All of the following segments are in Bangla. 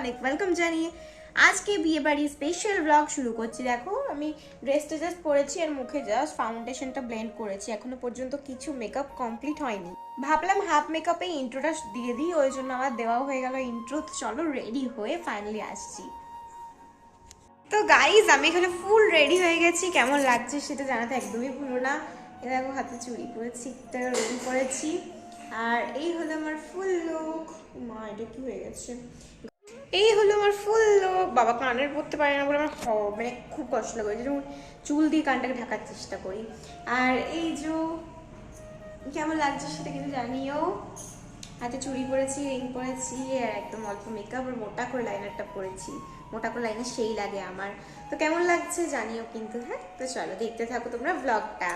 অনেক ওয়েলকাম জানিয়ে আজকে বিয়ে বাড়ির স্পেশাল ব্লগ শুরু করছি। দেখো, আমি ড্রেসটা জাস্ট পরেছি আর মুখে জাস্ট ফাউন্ডেশনটা ব্লেন্ড করেছি। এখনও পর্যন্ত কিছু মেকআপ কমপ্লিট হয়নি। ভাবলাম হাফ মেকআপে ইন্ট্রোটা দিয়ে দিই, ওই জন্য আমার দেওয়া হয়ে গেল ইন্ট্রো চলো রেডি হয়ে ফাইনালি আসছি। তো গাইজ আমি এখানে ফুল রেডি হয়ে গেছি। কেমন লাগছে সেটা জানাতে একদমই ভুলো না। এ দেখো, হাতে পরেছি, একটা রেডি করেছি আর এই হলো আমার ফুল লুক মা, এটা কি হয়ে গেছে? এই হলো আমার ফুল বাবা কানের পড়তে পারে না বলে আমার মানে খুব কষ্ট লাগে। জন্য চুল দিয়ে কানটাকে ঢাকার চেষ্টা করি। আর এই যে কেমন লাগছে সেটা কিন্তু জানিও। হাতে চুড়ি পরেছি রিং পরেছি আর একদম অল্প মেকআপ আর মোটা করে লাইনারটা পরেছি। মোটা করে লাইনার সেই লাগে আমার। তো কেমন লাগছে জানিও কিন্তু হ্যাঁ? তো চলো দেখতে থাকো তোমরা ব্লগটা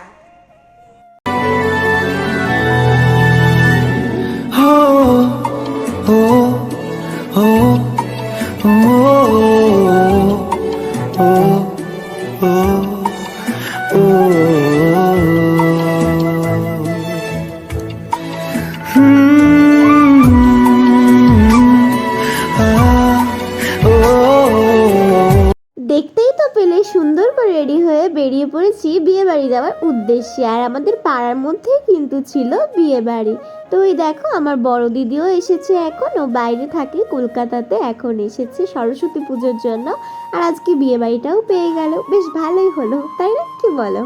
যাওয়ার উদ্দেশ্যে। আর আমাদের পাড়ার মধ্যেই কিন্তু ছিল বিয়ে বাড়ি তো ওই দেখো, আমার বড় দিদিও এসেছে এখন ও বাইরে থাকে, কলকাতাতে এখন এসেছে সরস্বতী পুজোর জন্য। আর আজকে বিয়ে বাড়িটাও পেয়ে গেল। বেশ ভালোই হলো, তাই না? কি বলো?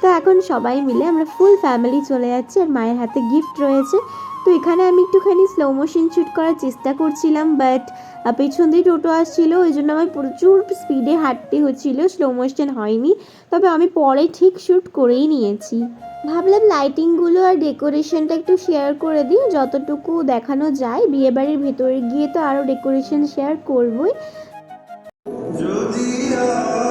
তো এখন সবাই মিলে আমরা ফুল ফ্যামিলি চলে যাচ্ছি আর মায়ের হাতে গিফট রয়েছে। তো এখানে আমি একটুখানি স্লো মোশন শ্যুট করার চেষ্টা করছিলাম বাট পেছন দিয়ে টোটো আসছিল, ওই জন্য আমার প্রচুর স্পিডে হাঁটতে হচ্ছিল স্লো মোশন হয়নি। তবে আমি পরে ঠিক শ্যুট করেই নিয়েছি। ভাবলাম লাইটিংগুলো আর ডেকোরেশনটা একটু শেয়ার করে দিই, যতটুকু দেখানো যায়। বিয়েবাড়ির ভেতরে গিয়ে তো আরও ডেকোরেশন শেয়ার করবই। অল্প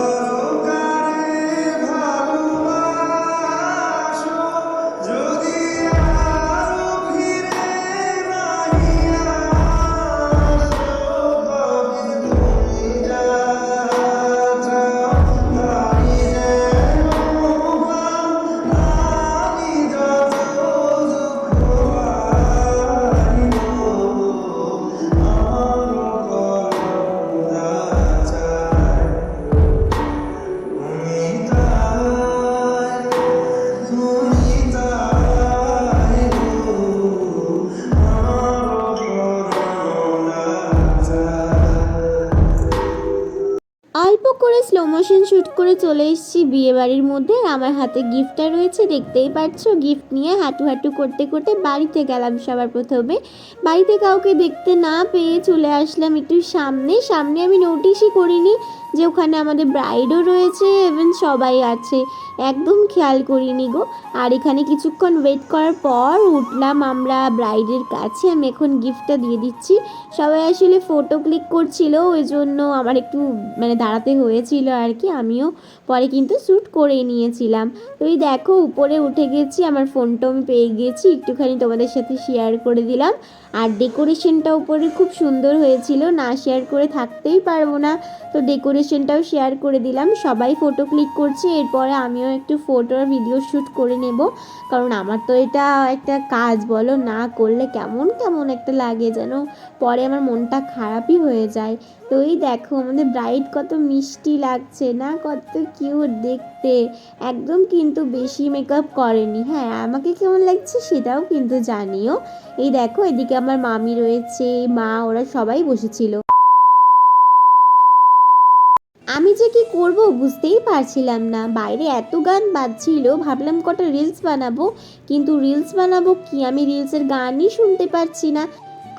করে স্লো মোশন শ্যুট করে চলে এসেছি। বিয়ে বাড়ির মধ্যে আমার হাতে গিফটটা রয়েছে, দেখতেই পাচ্ছ। গিফট নিয়ে হাঁটু হাঁটু করতে করতে বাড়িতে গেলাম সবার প্রথমে। বাড়িতে কাউকে দেখতে না পেয়ে চলে আসলাম একটু সামনে। সামনে আমি নোটিশই করিনি। যে ওখানে আমাদের ব্রাইডও রয়েছে এবং সবাই আছে। একদম খেয়াল করিনি গো। আর এখানে কিছুক্ষণ ওয়েট করার পর উঠলাম আমরা ব্রাইডের কাছে। আমি এখন গিফটটা দিয়ে দিচ্ছি। সবাই আসলে ফটো ক্লিক করছিল, ওই জন্য আমার একটু মানে দাঁড়াতে হয়েছিল আর কি। আমিও পরে কিন্তু শ্যুট করে নিয়েছিলাম। তো এই দেখো, উপরে উঠে গেছি, আমার ফোনটাও আমি পেয়ে গেছি। একটুখানি তোমাদের সাথে শেয়ার করে দিলাম। আর ডেকোরেশনটা উপরে খুব সুন্দর হয়েছিল। না শেয়ার করে থাকতেই পারব না। তো ডেকোরেশনটাও শেয়ার করে দিলাম। সবাই ফটো ক্লিক করছে, এরপরে আমিও একটু ফটো আর ভিডিও শ্যুট করে নেব। কারণ আমার তো এটা একটা কাজ, বলো না করলে কেমন কেমন একটা লাগে যেন পরে আমার মনটা খারাপই হয়ে যায়। তো এই দেখো আমাদের ব্রাইড কত মিষ্টি লাগছে না, কত কিউট দেখতে। একদম কিন্তু বেশি মেকআপ করেনি হ্যাঁ আমাকে কেমন লাগছে সেটাও কিন্তু জানিও। এই দেখো এদিকে আমার মামি রয়েছে, মা, ওরা সবাই বসেছিল আমি যে কি করব বুঝতেই পারছিলাম না। বাইরে এত গান বাজছিল, ভাবলাম কটা রিলস বানাবো, কিন্তু রিলস বানাবো কি? আমি রিলসের গানই শুনতে পারছি না।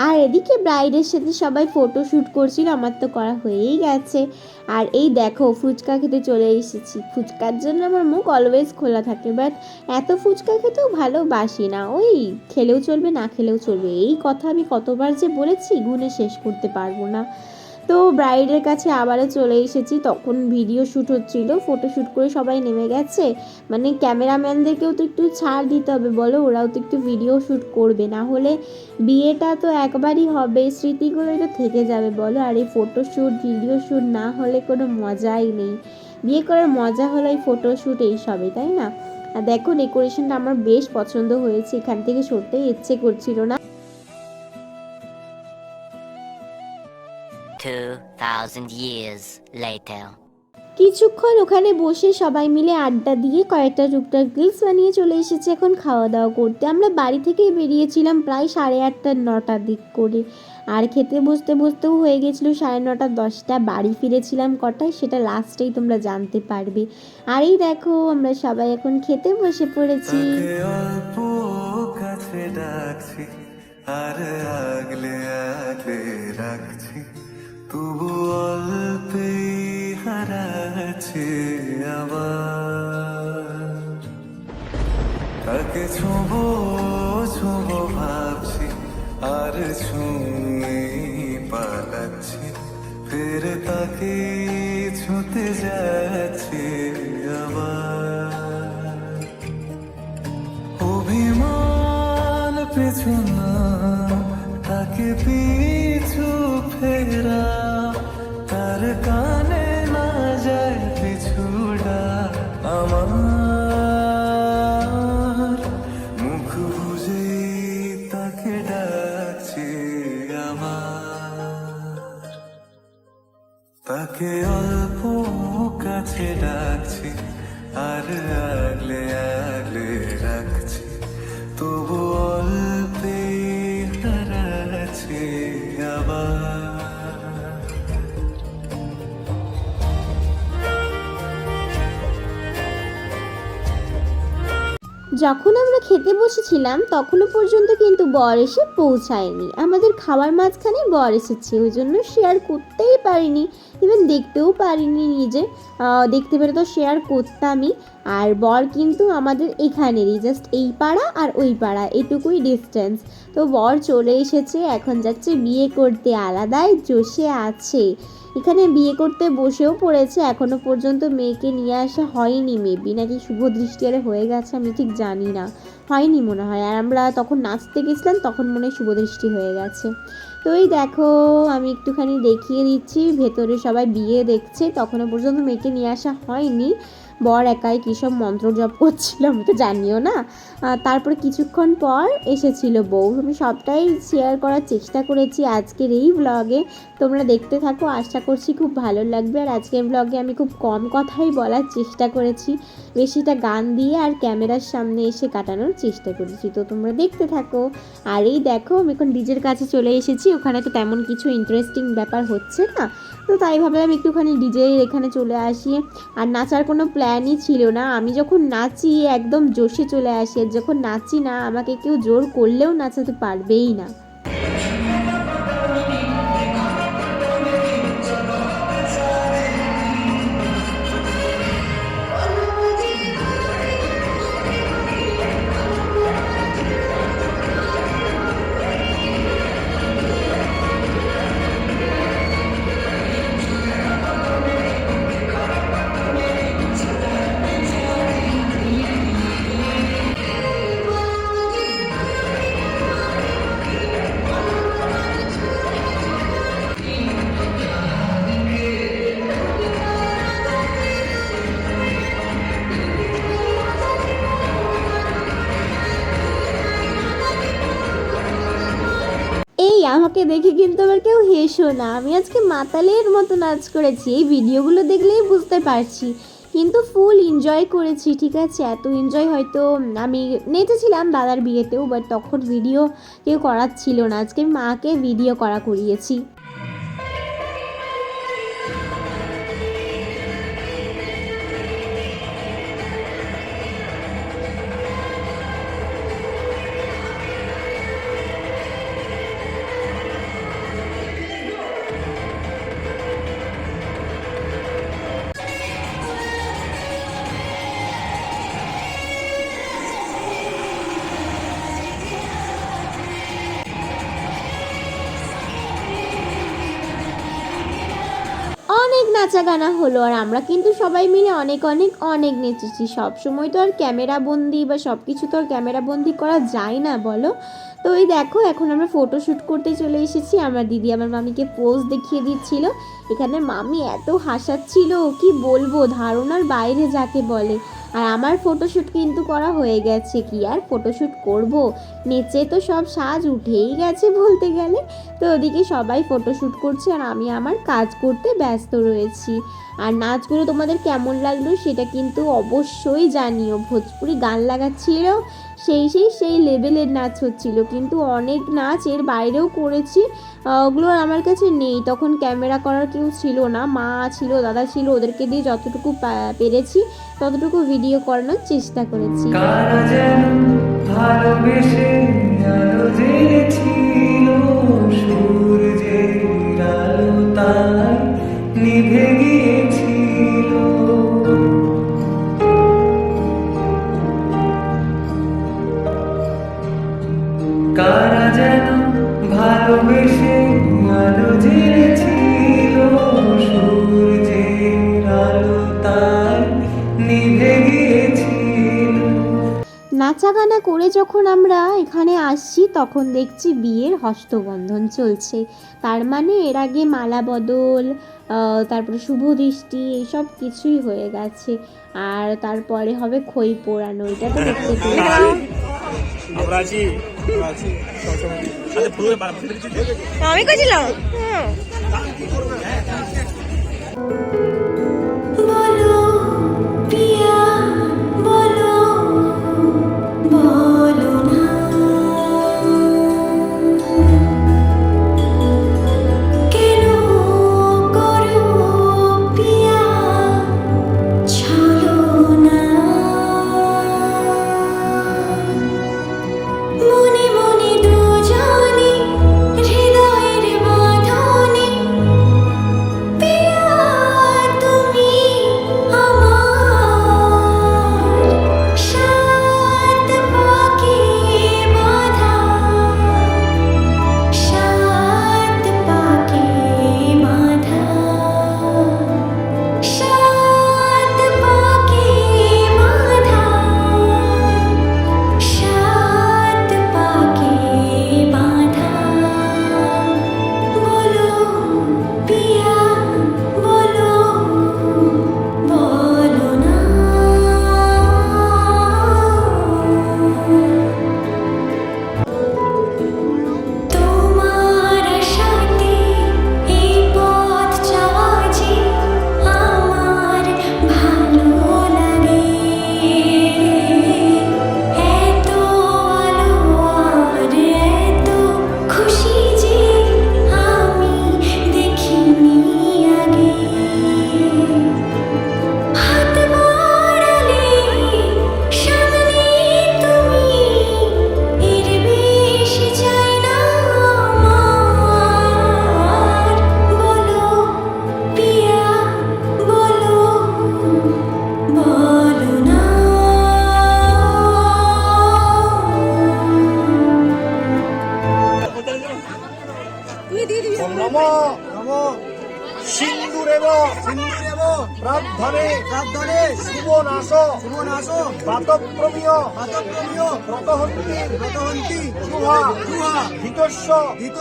আর এদিকে ব্রাইডের সাথে সবাই ফটো শ্যুট করছিল, আমার তো করা হয়েই গেছে। আর এই দেখো, ফুচকা খেতে চলে এসেছি। ফুচকার জন্য আমার মুখ অলওয়েজ খোলা থাকে বাট এত ফুচকা খেতেও ভালোবাসি না। ওই খেলেও চলবে, না খেলেও চলবে, এই কথা আমি কতবার যে বলেছি, গুনে শেষ করতে পারব না। তো ব্রাইডের কাছে আবারও চলে এসেছি। তখন ভিডিও শ্যুট হচ্ছিল ফটো শ্যুট করে সবাই নেমে গেছে। মানে ক্যামেরাম্যানদেরকেও তো একটু ছাড় দিতে হবে, বলো? ওরাও তো একটু ভিডিও শ্যুট করবে। না হলে বিয়েটা তো একবারই হবে, স্মৃতিগুলো তো থেকে যাবে, বলো? আর এই ফটো শ্যুট ভিডিও শ্যুট না হলে কোনো মজাই নেই। বিয়ে করার মজা হলো এই ফটো শ্যুট এইসবই তাই না? আর দেখো ডেকোরেশনটা আমার বেশ পছন্দ হয়েছে। এখান থেকে সরতে ইচ্ছে করছিল না। 2,000 years later. কিছুক্ষণ ওখানে বসে সবাই মিলে আড্ডা দিয়ে কয়েকটা টুকটাক রিলস বানিয়ে চলে এসেছে এখন খাওয়া দাওয়া করতে। আমরা বাড়ি থেকেই বেরিয়েছিলাম প্রায় সাড়ে আটটা নটার দিক করে। আর খেতে বসতে বসতেও হয়ে গেছিল সাড়ে নটা দশটা। বাড়ি ফিরেছিলাম কটায় সেটা লাস্টেই তোমরা জানতে পারবে। আর এই দেখো আমরা সবাই এখন খেতে বসে পড়েছি। আর আগলে আগলে রাখছি। তবু অল্পেই হারাচ্ছে আবার। তাকে ছোঁবো ছোঁবো ভাবছি, আর ছুঁয়ে পালাচ্ছি। ফের তাকে ছুঁতে যাচ্ছে আবার। অভিমান পিছু না তাকে পিছু যখন আমরা খেতে বসেছিলাম তখনও পর্যন্ত কিন্তু বর এসে পৌঁছায়নি। আমাদের খাওয়ার মাঝখানে বর এসেছে। ওই জন্য শেয়ার করতেই পারিনি। ইভেন দেখতেও পারিনি নিজে। দেখতে পেলে তো শেয়ার করতামই। আর বর কিন্তু আমাদের এখানেরই। জাস্ট এই পাড়া আর ওই পাড়া। এটুকুই ডিস্টেন্স তো বর চলে এসেছে। এখন যাচ্ছে বিয়ে করতে। আলাদাই জোশে আছে। এখানে বিয়ে করতে বসেও পড়েছে, এখনও পর্যন্ত মেয়েকে নিয়ে আসা হয়নি মেবি, নাকি শুভ দৃষ্টি আরে হয়ে গেছে আমি ঠিক জানি না, হয়নি মনে হয়, আর আমরা তখন নাচতে গেছিলাম, তখন মনে হয় শুভ দৃষ্টি হয়ে গেছে। তো এই দেখো, আমি একটুখানি দেখিয়ে দিচ্ছি, ভেতরে সবাই বিয়ে দেখছে তখনও পর্যন্ত মেয়েকে নিয়ে আসা হয়নি। বর একাই কী সব মন্ত্র জপ করছিল আমি তো জানিও না। তারপরে কিছুক্ষণ পর এসেছিল বউ। আমি সবটাই শেয়ার করার চেষ্টা করেছি আজকের এই ব্লগে তোমরা দেখতে থাকো, আশা করছি খুব ভালো লাগবে। আর আজকের ব্লগে আমি খুব কম কথাই বলার চেষ্টা করেছি। বেশিটা গান দিয়ে আর ক্যামেরার সামনে এসে কাটানোর চেষ্টা করেছি। তো তোমরা দেখতে থাকো। আর এই দেখো, আমি এখন ডিজের কাছে চলে এসেছি। ওখানে তো তেমন কিছু ইন্টারেস্টিং ব্যাপার হচ্ছে না। তো তাই ভাবলাম একটুখানি ডিজের এখানে চলে আসি। আর নাচার কোনো প্ল্যানই ছিল না। আমি যখন নাচি, একদম জোশে চলে আসি। আর যখন নাচি না, আমাকে কেউ জোর করলেও নাচাতে পারবেই না। আমাকে দেখে কিন্তু আবার কেউ হেসো না। আমি আজকে মাতালের মতো নাচ করেছি, এই ভিডিওগুলো দেখলেই বুঝতে পারছি। কিন্তু ফুল এনজয় করেছি, ঠিক আছে? এত এনজয় হয়তো আমি নেচেছিলাম দাদার বিয়েতেও বাট তখন ভিডিও কেউ করাচ্ছিল ছিল না। আজকে মাকে ভিডিও করা করিয়েছি। অনেক নাচা গানা হলো, আর আমরা কিন্তু সবাই মিলে অনেক অনেক অনেক নেচেছি। সবসময় তো আর ক্যামেরা বন্দি বা সব কিছু তো আর ক্যামেরা বন্দি করা যায় না, বলো? তো এই দেখো, এখন আমরা ফটো শ্যুট করতে চলে এসেছি। আমার দিদি আমার মামিকে পোজ দেখিয়ে দিচ্ছিল। এখানে মামি এত হাসাচ্ছিল, কি বলব? ধারণার বাইরে যাকে বলে। আর আমার ফটোশ্যুট কিন্তু করা হয়ে গেছে। কি আর ফটোশ্যুট করব? নেচে তো সব সাজ উঠেই গেছে বলতে গেলে। তো ওদিকে সবাই ফটোশ্যুট করছে আর আমি আমার কাজ করতে ব্যস্ত রয়েছি। আর নাচগুলো তোমাদের কেমন লাগল সেটা কিন্তু অবশ্যই জানিও। ভোজপুরি গান লাগাচ্ছিল সেই সেই সেই লেভেলের নাচ হচ্ছিল। কিন্তু অনেক নাচ এর বাইরেও করেছি ওগুলো আমার কাছে নেই। তখন ক্যামেরা করার কেউ ছিল না। মা ছিল, দাদা ছিল, ওদেরকে দিয়ে যতটুকু পেরেছি, ততটুকু ভিডিও করানোর চেষ্টা করেছি। ভালোবেসে জেনেছিল সূর্যের আলো জেনেছিল সূর্যের আলো তাই নিভে গিয়েছিল। নাচা গানা করে যখন আমরা এখানে আসছি তখন দেখছি বিয়ের হস্তবন্ধন চলছে। তার মানে এর আগে মালা বদল তারপরে শুভ দৃষ্টি এইসব কিছুই হয়ে গেছে। আর তারপরে হবে খই পোড়ানো এটা তো দেখতে পেয়েছি। আমি কইছিলাম? বলো।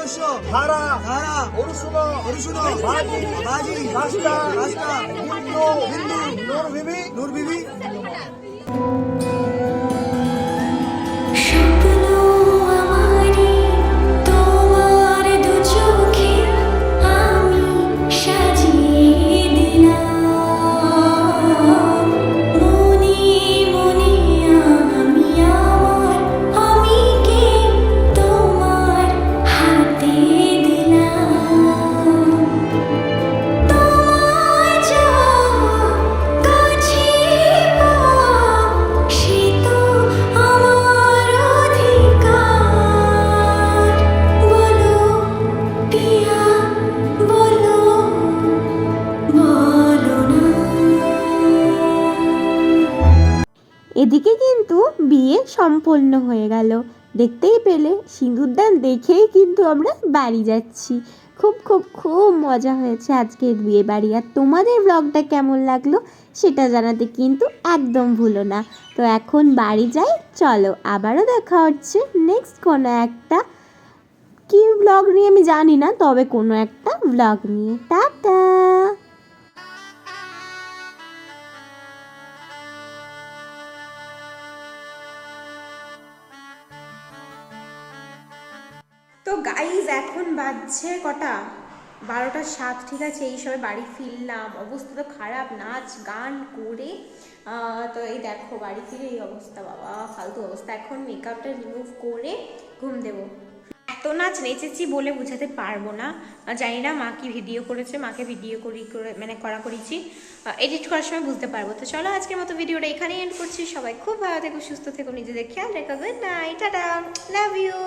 হিতস্য ধারা ধারা অরুষুণ অরুষুণ বাজি বাজি রাস্তা রাস্তা বিন্দু নূরবিবি নূরবিবি। স্বপ্ন সম্পন্ন হয়ে গেল। দেখতেই পেলে সিঁদুরদান দেখেই কিন্তু আমরা বাড়ি যাচ্ছি। খুব খুব খুব মজা হয়েছে আজকের বিয়ে বাড়ি আর তোমাদের ব্লগটা কেমন লাগল সেটা জানাতে কিন্তু একদম ভুলো না। তো এখন বাড়ি যাই, চলো আবারও দেখা হচ্ছে নেক্সট কোনো একটা। কি ব্লগ নিয়ে আমি জানি না, তবে কোনো একটা ব্লগ নিয়ে। টাটা! বাজছে কটা? বারোটা সাত, ঠিক আছে? এই সময় বাড়ি ফিরলাম। অবস্থা তো খারাপ, নাচ, গান, করে তো এই দেখো, বাড়ি ফিরে এই অবস্থা, বাবা, ফালতু অবস্থা। এখন মেকআপটা রিমুভ করে ঘুম দেবো। এত নাচ নেচেছি বলে বোঝাতে পারব না। জানি না মা কি ভিডিও করেছে, মাকে ভিডিও করি, করে মানে করা করেছি। এডিট করার সময় বুঝতে পারব। তো চলো, আজকের মতো ভিডিওটা এখানেই এন্ড করছি। সবাই খুব ভালো থেকো, সুস্থ থেকো, নিজেদের খেয়াল রেখো। Good night love you